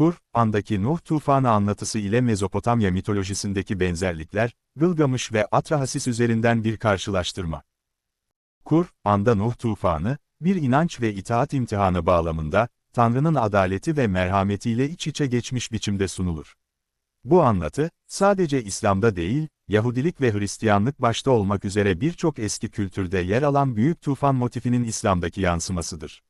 Kur'an'daki Nuh tufanı anlatısı ile Mezopotamya mitolojisindeki benzerlikler, Gılgamış ve Atrahasis üzerinden bir karşılaştırma. Kur'an'da Nuh tufanı, bir inanç ve itaat imtihanı bağlamında, Tanrı'nın adaleti ve merhametiyle iç içe geçmiş biçimde sunulur. Bu anlatı, sadece İslam'da değil, Yahudilik ve Hristiyanlık başta olmak üzere birçok eski kültürde yer alan büyük tufan motifinin İslam'daki yansımasıdır.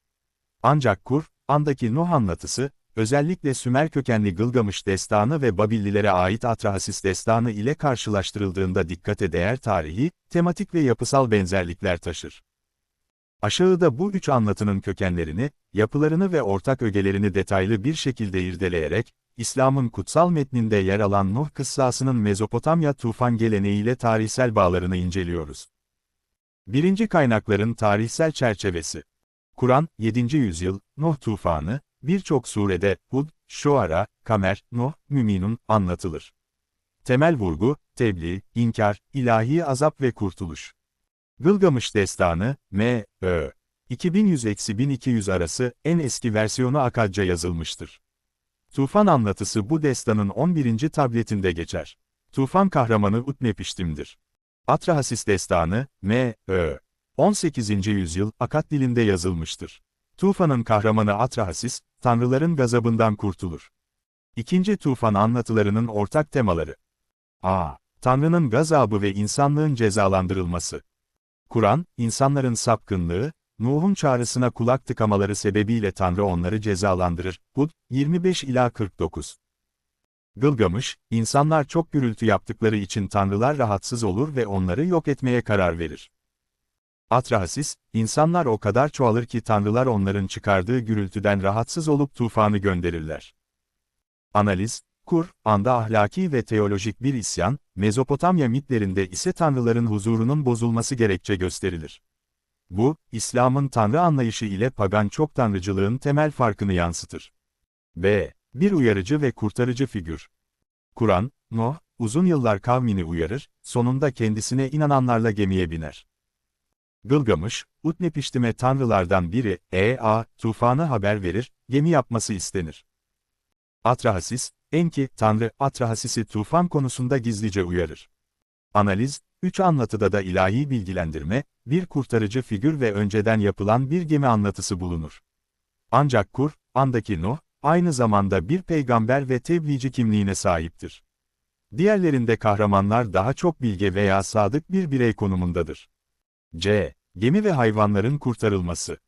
Ancak Kur'an'daki Nuh anlatısı, özellikle Sümer kökenli Gılgamış destanı ve Babillilere ait Atrahasis destanı ile karşılaştırıldığında dikkate değer tarihi, tematik ve yapısal benzerlikler taşır. Aşağıda bu üç anlatının kökenlerini, yapılarını ve ortak ögelerini detaylı bir şekilde irdeleyerek, İslam'ın kutsal metninde yer alan Nuh kıssasının Mezopotamya tufan geleneğiyle tarihsel bağlarını inceliyoruz. Birinci kaynakların tarihsel çerçevesi. Kur'an, 7. yüzyıl, Nuh tufanı, birçok surede Hud, Şuara, Kamer, Nuh, Müminun anlatılır. Temel vurgu, tebliğ, inkar, ilahi azap ve kurtuluş. Gılgamış Destanı, M. Ö. 2100-1200 arası en eski versiyonu Akadca yazılmıştır. Tufan anlatısı bu destanın 11. tabletinde geçer. Tufan kahramanı Utnepiştim'dir. Atrahasis Destanı, M. Ö. 18. yüzyıl Akad dilinde yazılmıştır. Tufanın kahramanı Atrahasis, tanrıların gazabından kurtulur. İkinci tufan anlatılarının ortak temaları. A. Tanrının gazabı ve insanlığın cezalandırılması. Kur'an, insanların sapkınlığı, Nuh'un çağrısına kulak tıkamaları sebebiyle Tanrı onları cezalandırır. Hud, 25 ila 49. Gılgamış, insanlar çok gürültü yaptıkları için tanrılar rahatsız olur ve onları yok etmeye karar verir. Atrahasis, insanlar o kadar çoğalır ki tanrılar onların çıkardığı gürültüden rahatsız olup tufanı gönderirler. Analiz, Kur'an'da ahlaki ve teolojik bir isyan, Mezopotamya mitlerinde ise tanrıların huzurunun bozulması gerekçe gösterilir. Bu, İslam'ın tanrı anlayışı ile pagan çok tanrıcılığın temel farkını yansıtır. B. Bir uyarıcı ve kurtarıcı figür. Kur'an, Nuh, uzun yıllar kavmini uyarır, sonunda kendisine inananlarla gemiye biner. Gılgamış, Utnepiştim'e tanrılardan biri, Ea, tufanı haber verir, gemi yapması istenir. Atrahasis, Enki, Tanrı, Atrahasis'i tufan konusunda gizlice uyarır. Analiz, üç anlatıda da ilahi bilgilendirme, bir kurtarıcı figür ve önceden yapılan bir gemi anlatısı bulunur. Ancak Kur, andaki Nuh, aynı zamanda bir peygamber ve tebliğci kimliğine sahiptir. Diğerlerinde kahramanlar daha çok bilge veya sadık bir birey konumundadır. C. Gemi ve hayvanların kurtarılması.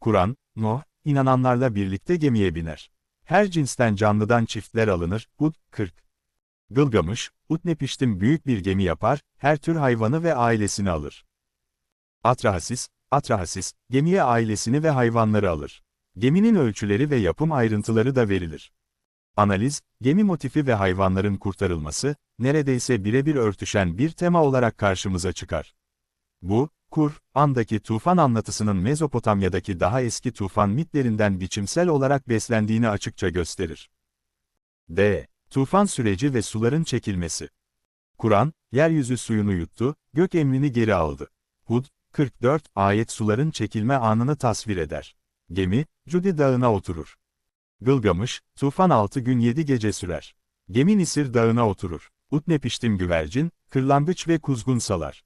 Kur'an, Nuh, inananlarla birlikte gemiye biner. Her cinsten canlıdan çiftler alınır, Hud, 40. Gılgamış, Utnepiştim büyük bir gemi yapar, her tür hayvanı ve ailesini alır. Atrahasis, Atrahasis, gemiye ailesini ve hayvanları alır. Geminin ölçüleri ve yapım ayrıntıları da verilir. Analiz, gemi motifi ve hayvanların kurtarılması, neredeyse birebir örtüşen bir tema olarak karşımıza çıkar. Bu, Kur'an'daki tufan anlatısının Mezopotamya'daki daha eski tufan mitlerinden biçimsel olarak beslendiğini açıkça gösterir. D. Tufan süreci ve suların çekilmesi. Kur'an, yeryüzü suyunu yuttu, gök emrini geri aldı. Hud, 44, ayet suların çekilme anını tasvir eder. Gemi, Cudi dağına oturur. Gılgamış, tufan 6 gün 7 gece sürer. Gemi Nisir dağına oturur. Utnepiştim güvercin, kırlangıç ve kuzgun salar.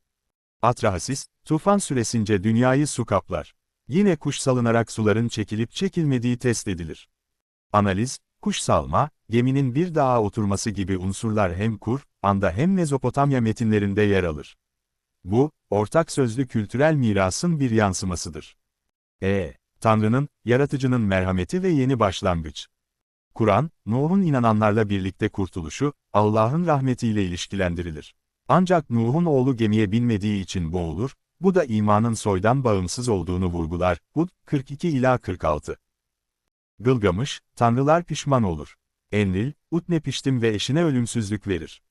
Atrahasis, tufan süresince dünyayı su kaplar. Yine kuş salınarak suların çekilip çekilmediği test edilir. Analiz, kuş salma, geminin bir dağa oturması gibi unsurlar hem Kur, anda hem Mezopotamya metinlerinde yer alır. Bu, ortak sözlü kültürel mirasın bir yansımasıdır. E. Tanrı'nın, yaratıcının merhameti ve yeni başlangıç. Kur'an, Nuh'un inananlarla birlikte kurtuluşu, Allah'ın rahmetiyle ilişkilendirilir. Ancak Nuh'un oğlu gemiye binmediği için boğulur, bu da imanın soydan bağımsız olduğunu vurgular. Hud, 42 ila 46. Gılgamış, tanrılar pişman olur. Enlil, Utnepiştim ve eşine ölümsüzlük verir.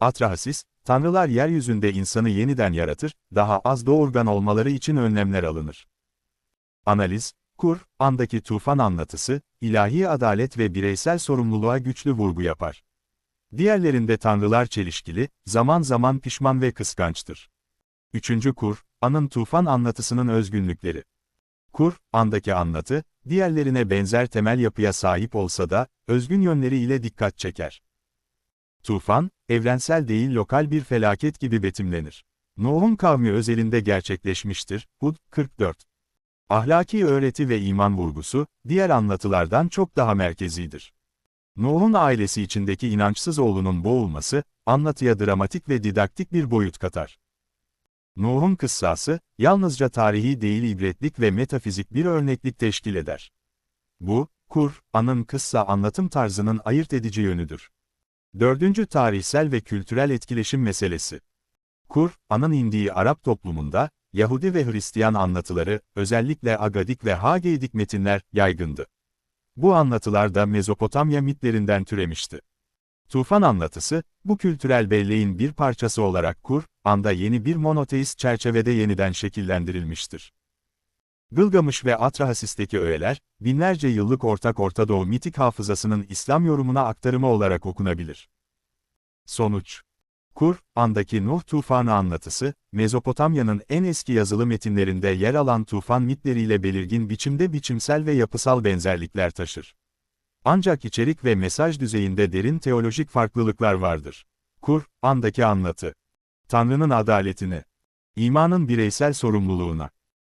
Atrahasis, tanrılar yeryüzünde insanı yeniden yaratır, daha az doğurgan olmaları için önlemler alınır. Analiz, Kur, andaki tufan anlatısı, ilahi adalet ve bireysel sorumluluğa güçlü vurgu yapar. Diğerlerinde tanrılar çelişkili, zaman zaman pişman ve kıskançtır. Üçüncü kur, anın tufan anlatısının özgünlükleri. Kur, andaki anlatı, diğerlerine benzer temel yapıya sahip olsa da, özgün yönleri ile dikkat çeker. Tufan, evrensel değil lokal bir felaket gibi betimlenir. Nuh'un kavmi özelinde gerçekleşmiştir. Hud, 44. Ahlaki öğreti ve iman vurgusu, diğer anlatılardan çok daha merkezidir. Nuh'un ailesi içindeki inançsız oğlunun boğulması, anlatıya dramatik ve didaktik bir boyut katar. Nuh'un kıssası, yalnızca tarihi değil ibretlik ve metafizik bir örneklik teşkil eder. Bu, Kur'an'ın kıssa anlatım tarzının ayırt edici yönüdür. Dördüncü tarihsel ve kültürel etkileşim meselesi. Kur'an'ın indiği Arap toplumunda, Yahudi ve Hristiyan anlatıları, özellikle Agadik ve Hageidik metinler, yaygındı. Bu anlatılar da Mezopotamya mitlerinden türemişti. Tufan anlatısı, bu kültürel belleğin bir parçası olarak Kur'an'da yeni bir monoteist çerçevede yeniden şekillendirilmiştir. Gılgamış ve Atrahasis'teki öğeler, binlerce yıllık ortak Orta Doğu mitik hafızasının İslam yorumuna aktarımı olarak okunabilir. Sonuç Kur'an'daki Nuh tufanı anlatısı, Mezopotamya'nın en eski yazılı metinlerinde yer alan tufan mitleriyle belirgin biçimde biçimsel ve yapısal benzerlikler taşır. Ancak içerik ve mesaj düzeyinde derin teolojik farklılıklar vardır. Kur'an'daki anlatı, Tanrı'nın adaletine, imanın bireysel sorumluluğuna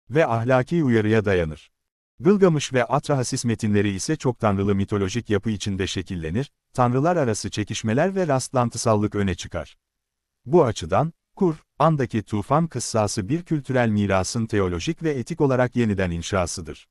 ve ahlaki uyarıya dayanır. Gılgamış ve Atrahasis metinleri ise çok tanrılı mitolojik yapı içinde şekillenir, tanrılar arası çekişmeler ve rastlantısallık öne çıkar. Bu açıdan, Kur'an'daki tufan kıssası bir kültürel mirasın teolojik ve etik olarak yeniden inşasıdır.